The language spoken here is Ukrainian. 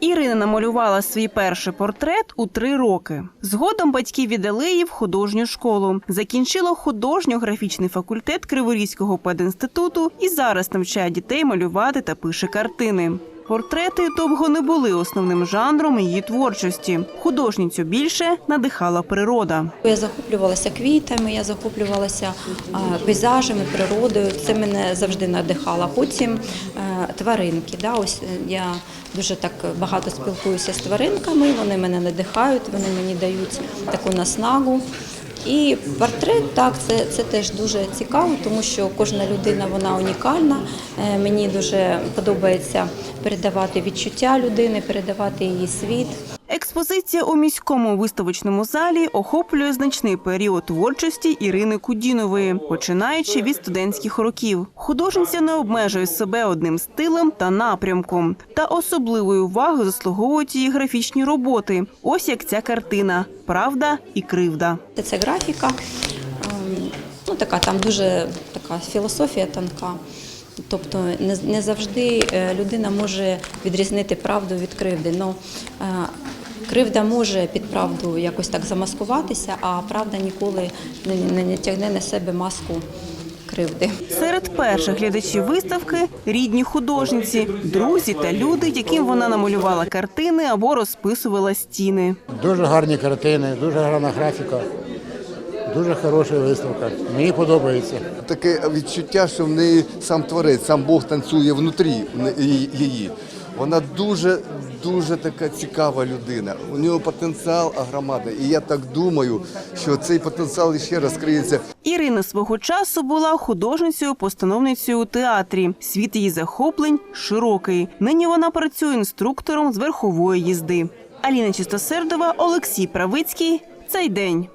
Ірина намалювала свій перший портрет у три роки. Згодом батьки віддали її в художню школу. Закінчила художньо-графічний факультет Криворізького пединституту і зараз навчає дітей малювати та пише картини. Портрети довго не були основним жанром її творчості. Художницю більше надихала природа. Я захоплювалася квітами, я захоплювалася пейзажами, природою. Це мене завжди надихало. Потім е, тваринки. Да, ось е, я дуже так багато спілкуюся з тваринками. Вони мене надихають, вони мені дають таку наснагу. І портрет, так, це, це теж дуже цікаво, тому що кожна людина вона унікальна. Е, Мені дуже подобається передавати відчуття людини, передавати її світ. Експозиція у міському виставочному залі охоплює значний період творчості Ірини Кудінової, починаючи від студентських років. Художниця не обмежує себе одним стилем та напрямком. Та особливої уваги заслуговують її графічні роботи. Ось як ця картина Правда і кривда. Це графіка, ем, ну така там дуже така філософія тонка. Тобто не, завжди е, людина може відрізнити правду від кривди. Ну, е, кривда може під правду якось так замаскуватися, а правда ніколи не, не, не тягне на себе маску кривди. Серед перших глядачів виставки рідні художниці, друзі та люди, яким вона намалювала картини або розписувала стіни. Дуже гарні картини, дуже гарна графіка, дуже хороша виставка. Мені подобається. Таке відчуття, що в неї сам творець, сам Бог танцює внутрі її. Вона дуже дуже така цікава людина. У нього потенціал агромада. І я так думаю, що цей потенціал ще розкриється Ірина свого часу була художницею, постановницею у театрі. Світ її захоплень широкий. Нині вона працює інструктором з верхової їзди. Аліна Чистосердова, Олексій Правицький. Цей день.